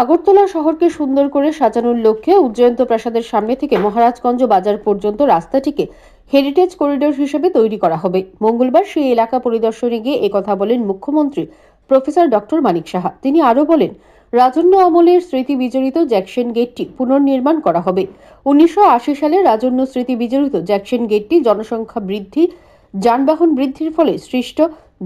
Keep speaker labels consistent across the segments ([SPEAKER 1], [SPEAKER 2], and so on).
[SPEAKER 1] আগরতলা শহরকে সুন্দর করে সাজানোর লক্ষ্যে উজ্জয়ন্ত প্রাসাদের সামনে থেকে মহারাজগঞ্জ বাজার পর্যন্ত রাস্তাটিকে হেরিটেজ করিডোর হিসেবে তৈরি করা হবে। মঙ্গলবার সেই এলাকা পরিদর্শনে গিয়ে একথা বলেন মুখ্যমন্ত্রী প্রফেসর ডক্টর মানিক সাহা। তিনি আরও বলেন, রাজন্য আমলের স্মৃতি বিজড়িত জ্যাকসন গেটটি পুনর্নির্মাণ করা হবে। উনিশশো সালে রাজন্য স্মৃতি বিজড়িত জ্যাকসন গেটটি জনসংখ্যা বৃদ্ধি, যানবাহন বৃদ্ধির ফলে সৃষ্ট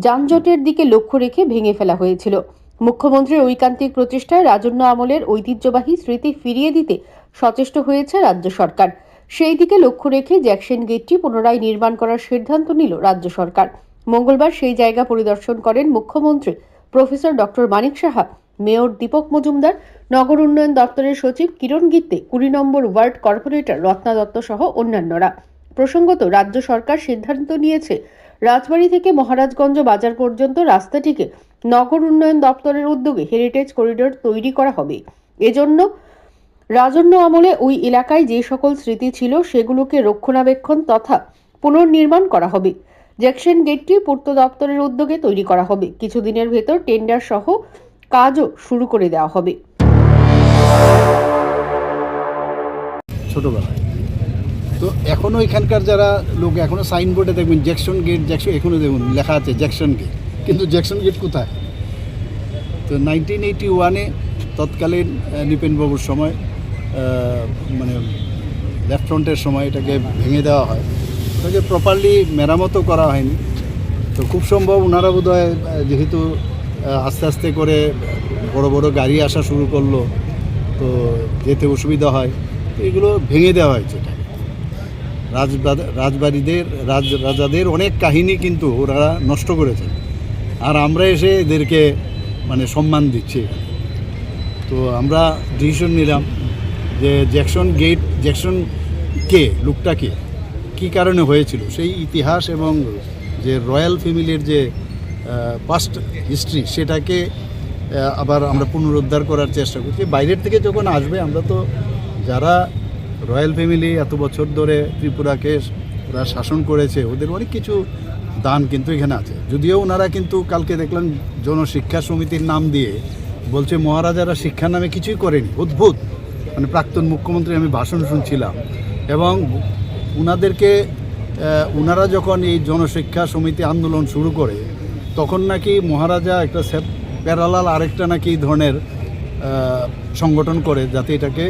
[SPEAKER 1] যানজটের দিকে লক্ষ্য রেখে ভেঙে ফেলা হয়েছিল। মুখ্যমন্ত্রীর ঐকান্তিক প্রচেষ্টায় রাজন্য আমলের ঐতিহ্যবাহী স্মৃতি ফিরিয়ে দিতে সচেষ্ট হয়েছে রাজ্য সরকার। সেই দিকে লক্ষ্য রেখে জ্যাকসন গেটটি পুনরায় নির্মাণ করার সিদ্ধান্ত নিল রাজ্য সরকার। মঙ্গলবার সেই জায়গা পরিদর্শন করেন মুখ্যমন্ত্রী professor doctor Manik Saha, mayor Dipak Majumdar, নগর উন্নয়ন দপ্তরের সচিব কিরণ গিত্তে, কুড়ি নম্বর ওয়ার্ড কর্পোরেটর রত্না দত্ত সহ অন্যান্যরা। প্রসঙ্গত, রাজ্য সরকার সিদ্ধান্ত নিয়েছে রাজবাড়ী থেকে মহারাজগঞ্জ বাজার পর্যন্ত রাস্তাটিকে নগর উন্নয়ন দপ্তরের উদ্যোগে হেরিটেজ করিডোর তৈরি করা হবে। এজন্য রাজন্য আমলে ওই এলাকায় যে সকল স্মৃতি ছিল সেগুলোকে রক্ষণাবেক্ষণ তথা পুনর্নির্মাণ করা হবে। জ্যাকসন গেটটি পূর্ত দপ্তরের উদ্যোগে তৈরি করা হবে। কিছুদিনের ভেতর টেন্ডার সহ কাজও শুরু করে দেওয়া হবে।
[SPEAKER 2] ছোটোবেলায়? তো এখনও এখানকার যারা লোক এখনও সাইনবোর্ডে দেখবেন জ্যাকসন গেট জ্যাকসন এখনও দেখুন, লেখা আছে জ্যাকসন গেট কিন্তু জ্যাকসন গেট কোথায়? তো নাইনটিন এইটি ওয়ানে তৎকালীন নৃপেনবাবুর সময় মানে লেফট ফ্রন্টের সময় এটাকে ভেঙে দেওয়া হয়। ওটাকে প্রপারলি মেরামতো করা হয়নি। তো খুব সম্ভব ওনারা বোধ যেহেতু আস্তে আস্তে করে বড় বড় গাড়ি আসা শুরু করল, তো যেতে অসুবিধা হয়, তো এগুলো ভেঙে দেওয়া হয়েছে এটা রাজবা- রাজবাড়িদের রাজ রাজাদের অনেক কাহিনী কিন্তু ওরা নষ্ট করেছে আর আমরা এসে এদেরকে মানে সম্মান দিচ্ছি। তো আমরা ডিসিশন নিলাম যে জ্যাকসন গেট জ্যাকসন কে, লোকটা কে, কী কারণে হয়েছিল? সেই ইতিহাস এবং যে রয়্যাল ফ্যামিলির যে পাস্ট হিস্ট্রি সেটাকে আবার আমরা পুনরুদ্ধার করার চেষ্টা করছি। বাইরের থেকে যখন আসবে, আমরা তো যারা রয়্যাল ফ্যামিলি এত বছর ধরে ত্রিপুরাকে ওরা শাসন করেছে, ওদের অনেক কিছু দান কিন্তু এখানে আছে। যদিও ওনারা কিন্তু কালকে দেখলাম জনশিক্ষা সমিতির নাম দিয়ে বলছে, মহারাজারা শিক্ষা নামে কিছুই করেনি। অদ্ভুত। মানে প্রাক্তন মুখ্যমন্ত্রী, আমি ভাষণ শুনছিলাম। এবং উনাদেরকে ওনারা যখন এই জনশিক্ষা সমিতি আন্দোলন শুরু করে, তখন নাকি মহারাজা একটা প্যারালাল আরেকটা নাকি ধরনের সংগঠন করে, যাতে এটাকে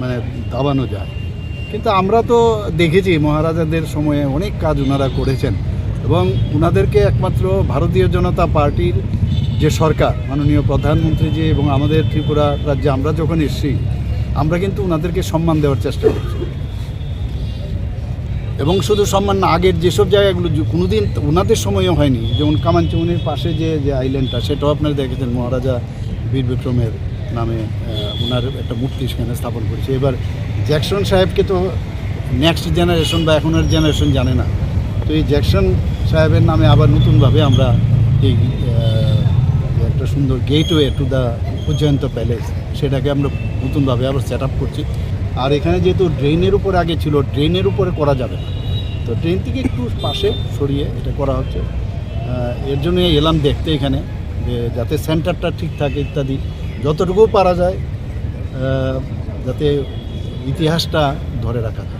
[SPEAKER 2] মানে দাবানো যায়। কিন্তু আমরা তো দেখেছি মহারাজাদের সময়ে অনেক কাজ ওনারা করেছেন এবং ওনাদেরকে একমাত্র ভারতীয় জনতা পার্টির যে সরকার, মাননীয় প্রধানমন্ত্রী যে এবং আমাদের ত্রিপুরা রাজ্যে আমরা যখন এসেছি, আমরা কিন্তু ওনাদেরকে সম্মান দেওয়ার চেষ্টা করছি। এবং শুধু সম্মান না, আগের যেসব জায়গাগুলো যে কোনোদিন ওনাদের সময়ও হয়নি, যেমন কামানচুমনির পাশে যে যে আইল্যান্ডটা সেটাও আপনারা দেখেছেন, মহারাজা বীর বিক্রমের নামে ওনার একটা মূর্তি সেখানে স্থাপন করেছে। এবার জ্যাকসন সাহেবকে তো নেক্সট জেনারেশন বা এখনের জেনারেশন জানে না। তো এই জ্যাকসন সাহেবের নামে আবার নতুনভাবে আমরা এই একটা সুন্দর gateway to the Ujjayanta palace সেটাকে আমরা নতুনভাবে আবার সেট আপ করছি। আর এখানে যেহেতু ড্রেনের উপরে আগে ছিল ড্রেনের উপরে করা যাবে না। তো ড্রেন থেকে একটু পাশে সরিয়ে এটা করা হচ্ছে। এর জন্য এলাম দেখতে এখানে, যে যাতে সেন্টারটা ঠিক থাকে ইত্যাদি। যতটুকু পারা যায় যাতে ইতিহাসটা ধরে রাখা